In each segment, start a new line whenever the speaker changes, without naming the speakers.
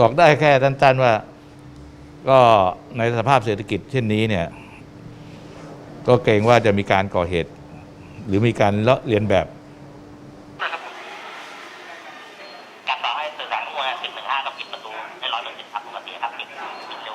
บอกได้แค่สั้นๆว่า ก็ในสภาพเศรษฐกิจเช่นนี้เนี่ย ก็เกรงว่าจะมีการก่อเหตุ หรือมีการเลาะเรียนแบบ
การต่อให้สื่อสรข้อมูลสิบหนึ่งห้าก็ปิดประตูให้ร้อยเปอร์เซ็นต์ครับปกติครับปิดปิดเร็ว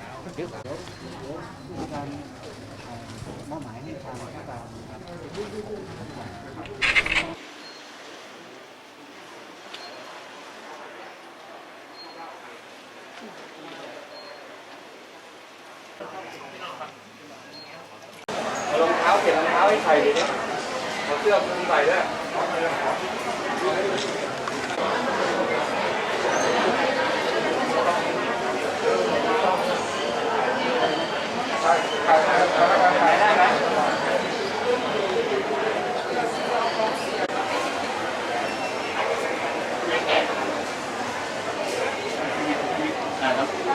มีการเอ่อมอบหมายให้ทางราชการ
รองเท้าเปลี่ยนรองเท้าให้ใส่ดิเอาเสื้อคลุมใส่ด้วย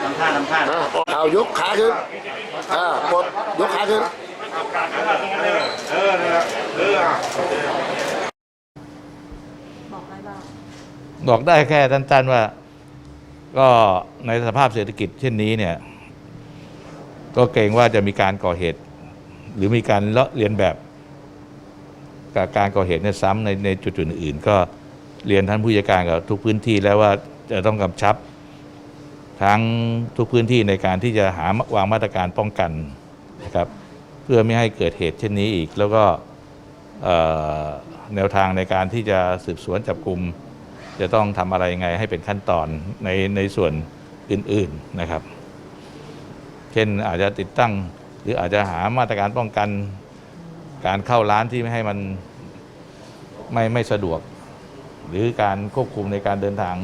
ทำท่าทำท่า
เอายกขาขึ้นอ่ากดยกขาขึ้น
เออนั่นแหละเออ
บอกอะไรบ้าง
บอกได้แค่สั้นๆว่า ก็ในสภาพเศรษฐกิจเช่นนี้เนี่ย ก็เกรงว่าจะมีการก่อเหตุ หรือมีการเลาะเรียนแบบกับการก่อเหตุในยซ้ำในในจุดอื่นๆ ก็เรียนท่านผู้จัดการกับทุกพื้นที่แล้วว่าจะต้องกำชับ ทั้งทุกพื้นที่ในการที่จะหาวางมาตรการป้องกันนะครับเพื่อไม่ให้เกิดเหตุเช่นนี้อีก แล้วก็แนวทางในการที่จะสืบสวนจับกลุ่มจะต้องทำอะไรยังไงให้เป็นขั้นตอนในในส่วนอื่น ๆนะครับ เช่นอาจจะติดตั้ง หรืออาจจะหามาตรการป้องกันการเข้าร้านที่ไม่ให้มันไม่ไม่สะดวก หรือการควบคุมในการเดินทาง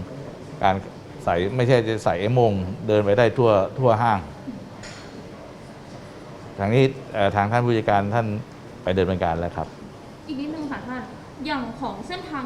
การใส่ไม่ใช่จะใส่ไอ้โมงเดินไปได้ทั่วทั่วห้าง ทางนี้ทางท่านผู้จัดการท่านไปเดินบรรการแล้วครับ
อีกนิดนึงค่ะท่าน อย่างของเส้นทาง